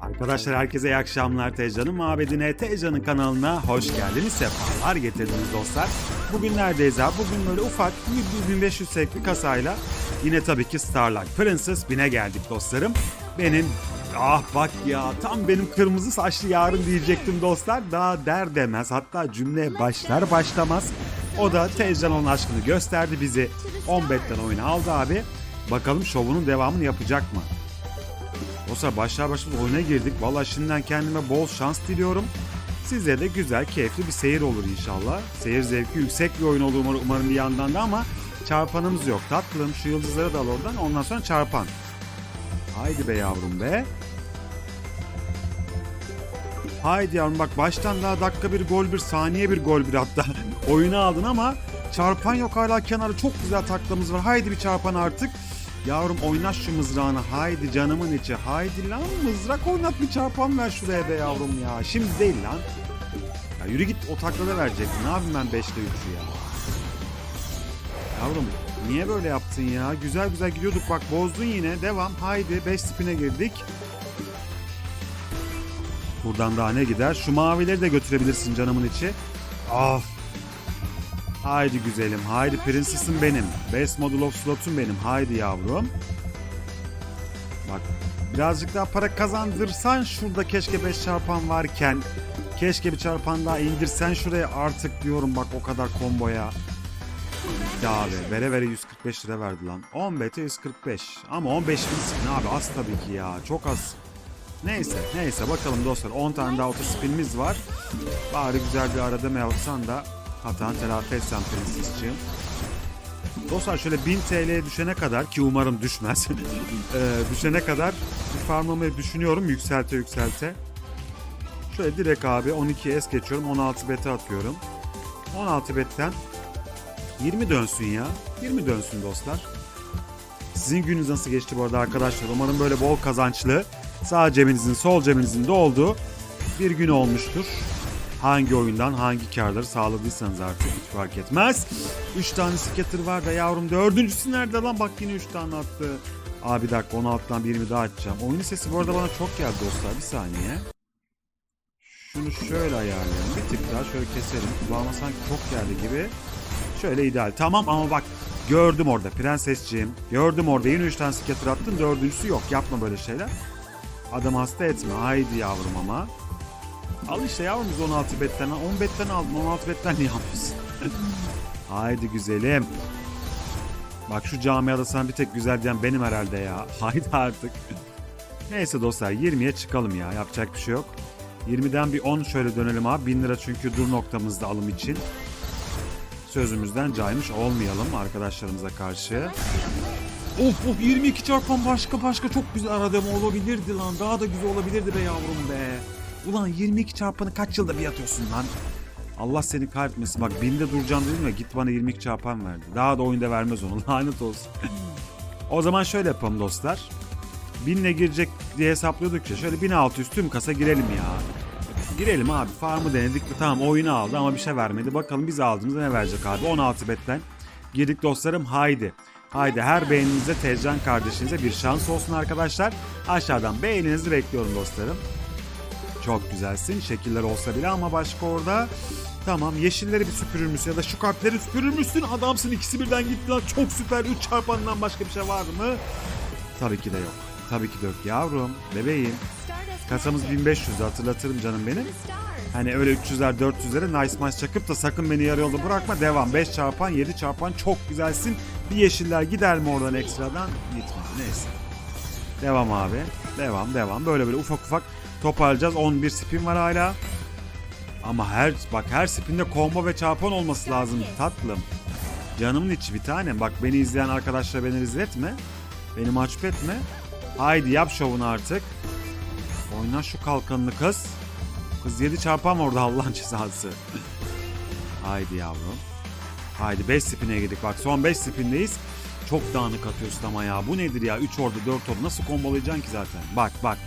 Arkadaşlar herkese iyi akşamlar. Tezcan'ın mabedine, Tezcan'ın kanalına hoş geldiniz. Sefalar getirdiniz dostlar. Bugün neredeyiz abi? Bugün böyle ufak 1500 sekli kasayla yine tabii ki Starlight Princess bine geldik dostlarım. Benim ah bak ya tam benim kırmızı saçlı yarın diyecektim dostlar. Daha der demez hatta cümleye başlar başlamaz. O da Tezcan onun aşkını gösterdi bizi. 10 betten oyunu aldı abi. Bakalım şovunun devamını yapacak mı? Dostlar başlar başlamaz oyuna girdik. Valla şimdiden kendime bol şans diliyorum. Size de güzel, keyifli bir seyir olur inşallah. Seyir zevki yüksek bir oyun olur umar- umarım bir yandan da ama çarpanımız yok. Tatlım şu yıldızları da al oradan ondan sonra çarpan. Haydi be yavrum be. Haydi yavrum bak baştan daha dakika bir gol bir saniye bir gol bir hatta oyunu aldın ama çarpan yok hala kenarda çok güzel taklamız var. Haydi bir çarpan artık. Yavrum oynat şu mızrağını haydi canımın içi haydi lan mızrak oynat bir çarpan ver şuraya be yavrum ya. Şimdi değil lan. Ya yürü git o taklada verecektin. Ne yapayım ben 5'te 3'ü ya. Yavrum niye böyle yaptın ya? Güzel güzel gidiyorduk bak bozdun yine. Devam haydi 5 spine girdik. Buradan daha ne gider? Şu mavileri de götürebilirsin canımın içi. Of. Haydi güzelim. Haydi prensesim benim. Best model of slot'um benim. Haydi yavrum. Bak birazcık daha para kazandırsan şurada keşke 5 çarpan varken keşke bir çarpan daha indirsen şuraya artık diyorum bak o kadar komboya. Ya abi vere vere 145 lira verdi lan. 10 bete 145 ama 15 bin abi az tabii ki ya çok az. Neyse neyse bakalım dostlar 10 tane daha otospinimiz var. Bari güzel bir arada mı yapsan da hatanı telafi etsen prensesciğim. Dostlar şöyle 1000 TL'ye düşene kadar ki umarım düşmez. eee, düşene kadar bir düşünüyorum yükselte yükselte. Şöyle direkt abi 12 S geçiyorum 16 bete atıyorum. 16 betten 20 dönsün ya. 20 dönsün dostlar. Sizin gününüz nasıl geçti bu arada arkadaşlar? Umarım böyle bol kazançlı, sağ cebinizin, sol cebinizin de olduğu bir gün olmuştur. Hangi oyundan hangi karları sağladıysanız artık hiç fark etmez. 3 tane skater var da yavrum dördüncüsü nerede lan? Bak yine 3 tane attı. Abi bir dakika 16'dan 20 daha açacağım. Oyunun sesi bu arada bana çok geldi dostlar. Bir saniye. Şunu şöyle ayarlayalım. Bir tık daha şöyle keselim. Kulağıma sanki çok geldi gibi. Şöyle ideal. Tamam ama bak gördüm orada prensesciğim. Gördüm orada yine 3 tane skater attın. Dördüncüsü yok. Yapma böyle şeyler. Adam hasta etme. Haydi yavrum ama. Al işte yavrum biz 16 betten. 10 betten aldın. 16 betten niye alıyorsun? Haydi güzelim. Bak şu camiada sana bir tek güzel diyen benim herhalde ya. Haydi artık. Neyse dostlar 20'ye çıkalım ya. Yapacak bir şey yok. 20'den bir 10 şöyle dönelim abi. 1000 lira çünkü dur noktamızda alım için sözümüzden caymış olmayalım arkadaşlarımıza karşı. Of of 22 çarpan başka başka çok güzel aradığım olabilirdi lan. Daha da güzel olabilirdi be yavrum be. Ulan 22 çarpanı kaç yılda bir atıyorsun lan? Allah seni kahretmesin. Bak binde duracağım dedim ya git bana 22 çarpan verdi. Daha da oyunda vermez onu. Lanet olsun. o zaman şöyle yapalım dostlar. 1000'le girecek diye hesaplıyorduk ya. Şöyle 1600 tüm kasa girelim ya. Girelim abi. Farmı denedik mi? Tamam oyunu aldı ama bir şey vermedi. Bakalım biz aldığımızda ne verecek abi? 16 betten. Girdik dostlarım. Haydi. Haydi her beğeninize Tezcan kardeşinize bir şans olsun arkadaşlar. Aşağıdan beğeninizi bekliyorum dostlarım. Çok güzelsin. Şekiller olsa bile ama başka orada. Tamam yeşilleri bir süpürür müsün ya da şu kalpleri süpürür müsün? Adamsın ikisi birden gitti lan. Çok süper. 3 çarpandan başka bir şey var mı? Tabii ki de yok. Tabii ki de yok yavrum. Bebeğim. Kasamız 1500 hatırlatırım canım benim. Hani öyle 300'ler 400'lere nice maç çakıp da sakın beni yarı yolda bırakma. Devam. 5 çarpan 7 çarpan çok güzelsin. Bir yeşiller gider mi oradan ekstradan? Gitmedi. Neyse. Devam abi. Devam devam. Böyle böyle ufak ufak toparlayacağız. 11 spin var hala. Ama her bak her spinde combo ve çarpan olması lazım tatlım. Canımın içi bir tanem. Bak beni izleyen arkadaşlar beni rezil etme. Beni mahcup etme. Haydi yap şovunu artık. Oyna şu kalkanını kız. Kız 7 çarpan orada Allah'ın cezası. Haydi yavrum. Haydi 5 spine girdik. Bak son 5 spindeyiz. Çok dağınık atıyorsun ama ya. Bu nedir ya? 3 orada 4 orada. Nasıl kombolayacaksın ki zaten? Bak bak.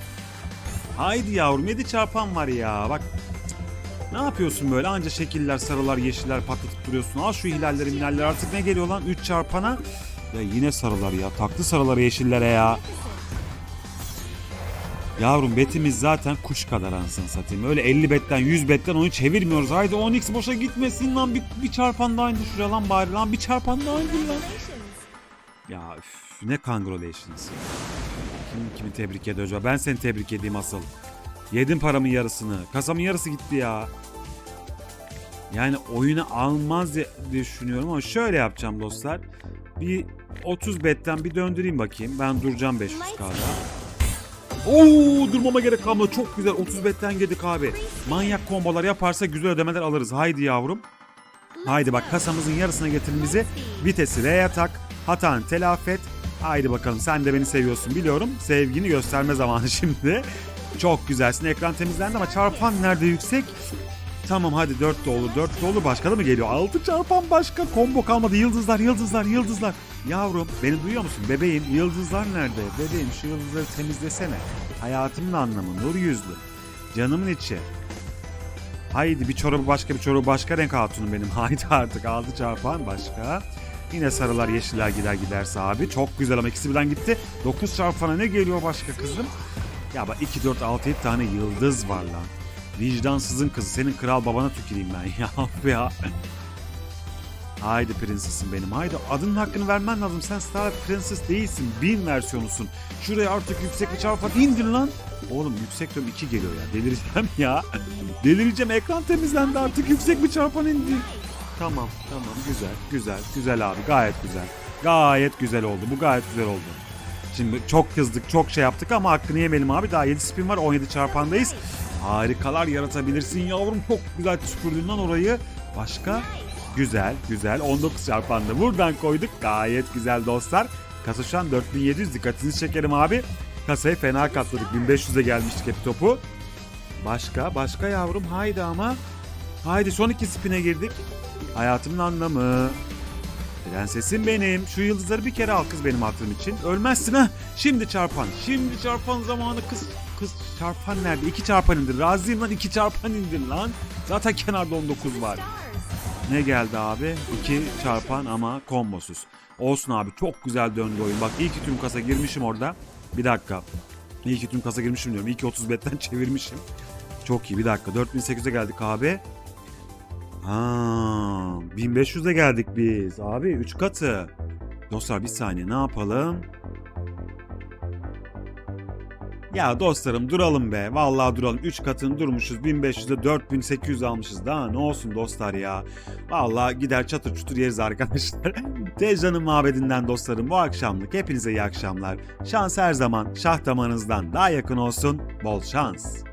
Haydi yavrum 7 çarpan var ya. Bak. Ne yapıyorsun böyle? Anca şekiller, sarılar, yeşiller patlatıp duruyorsun. Al şu hilalleri, minalleri artık ne geliyor lan? 3 çarpana. Ya yine sarılar ya. Taktı sarıları yeşillere ya. Yavrum betimiz zaten kuş kadar ansın satayım. Öyle 50 betten 100 betten onu çevirmiyoruz. Haydi 10x boşa gitmesin lan. Bir, bir çarpan daha indir şuraya lan bari lan. Bir çarpan daha indir lan. Ya üf, ne congratulations. Kim kimi tebrik ediyor acaba? Ben seni tebrik edeyim asıl. Yedim paramın yarısını. Kasamın yarısı gitti ya. Yani oyunu almaz diye düşünüyorum ama şöyle yapacağım dostlar. Bir 30 betten bir döndüreyim bakayım. Ben duracağım 500 kda. Oo durmama gerek kalmadı. Çok güzel. 30 betten girdik abi. Manyak kombolar yaparsa güzel ödemeler alırız. Haydi yavrum. Haydi bak kasamızın yarısına getirin bizi. Vitesi R'ye tak. Hatanı telafi et. Haydi bakalım sen de beni seviyorsun biliyorum. Sevgini gösterme zamanı şimdi. Çok güzelsin. Ekran temizlendi ama çarpan nerede yüksek? Tamam hadi 4 de olur 4 de olur. Başka da mı geliyor? 6 çarpan başka. Combo kalmadı. Yıldızlar yıldızlar yıldızlar. Yavrum beni duyuyor musun? Bebeğim yıldızlar nerede? Bebeğim şu yıldızları temizlesene. Hayatımın anlamı nur yüzlü. Canımın içi. Haydi bir çorabı başka bir çorabı başka renk hatunum benim. Haydi artık altı çarpan başka. Yine sarılar yeşiller gider giderse abi. Çok güzel ama ikisi birden gitti. 9 çarpana ne geliyor başka kızım? Ya bak 2, 4, 6, 7 tane yıldız var lan. Vicdansızın kızı. Senin kral babana tüküreyim ben ya. ya. Haydi prensesim benim. Haydi adının hakkını vermen lazım. Sen Star Princess değilsin. Bin versiyonusun. Şuraya artık yüksek bir çarpan indir lan. Oğlum yüksek diyorum 2 geliyor ya. Delireceğim ya. Delireceğim. Ekran temizlendi artık. Yüksek bir çarpan indi. Tamam tamam güzel güzel güzel abi gayet güzel. Gayet güzel oldu. Bu gayet güzel oldu. Şimdi çok kızdık, çok şey yaptık ama hakkını yemeyelim abi. Daha 7 spin var, 17 çarpandayız. Harikalar yaratabilirsin yavrum. Çok güzel süpürdün lan orayı. Başka? Güzel, güzel. 19 çarpanda buradan koyduk. Gayet güzel dostlar. Kasa şu an 4700. Dikkatinizi çekerim abi. Kasayı fena katladık. 1500'e gelmiştik hep topu. Başka, başka yavrum. Haydi ama. Haydi son iki spine girdik. Hayatımın anlamı. Prensesim benim. Şu yıldızları bir kere al kız benim hatırım için. Ölmezsin ha. Şimdi çarpan. Şimdi çarpan zamanı kız. Kız çarpan nerede? İki çarpan indir. Razıyım lan iki çarpan indir lan. Zaten kenarda 19 var. Ne geldi abi? İki çarpan ama kombosuz. Olsun abi çok güzel döndü oyun. Bak iyi ki tüm kasa girmişim orada. Bir dakika. İyi ki tüm kasa girmişim diyorum. İyi ki 30 betten çevirmişim. Çok iyi bir dakika. 4800'e geldik abi. Ha, 1500'e geldik biz. Abi 3 katı. Dostlar bir saniye ne yapalım? Ya dostlarım duralım be. Vallahi duralım. 3 katını durmuşuz. 1500'e 4800 almışız. Daha ne olsun dostlar ya. Vallahi gider çatır çutur yeriz arkadaşlar. Tezcan'ın mabedinden dostlarım bu akşamlık. Hepinize iyi akşamlar. Şans her zaman şah damarınızdan daha yakın olsun. Bol şans.